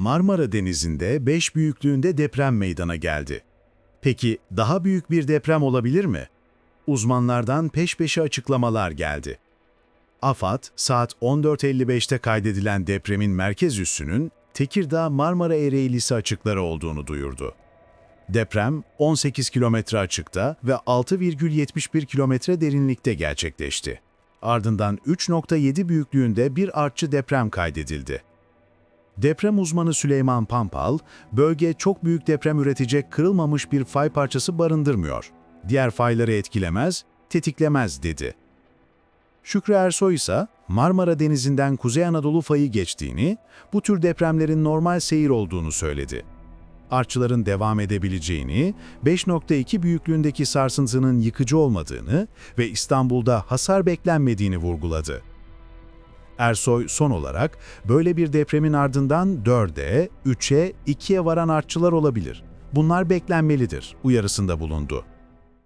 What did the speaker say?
Marmara Denizi'nde 5 büyüklüğünde deprem meydana geldi. Peki daha büyük bir deprem olabilir mi? Uzmanlardan peş peşe açıklamalar geldi. AFAD, saat 14.55'te kaydedilen depremin merkez üssünün Tekirdağ Marmara Ereğlisi açıkları olduğunu duyurdu. Deprem 18 kilometre açıkta ve 6,71 kilometre derinlikte gerçekleşti. Ardından 3.7 büyüklüğünde bir artçı deprem kaydedildi. Deprem uzmanı Süleyman Pampal, bölge çok büyük deprem üretecek kırılmamış bir fay parçası barındırmıyor. Diğer fayları etkilemez, tetiklemez dedi. Şükrü Ersoy ise Marmara Denizi'nden Kuzey Anadolu fayı geçtiğini, bu tür depremlerin normal seyir olduğunu söyledi. Artçıların devam edebileceğini, 5.2 büyüklüğündeki sarsıntının yıkıcı olmadığını ve İstanbul'da hasar beklenmediğini vurguladı. Ersoy son olarak böyle bir depremin ardından 4'e, 3'e, 2'ye varan artçılar olabilir. Bunlar beklenmelidir uyarısında bulundu.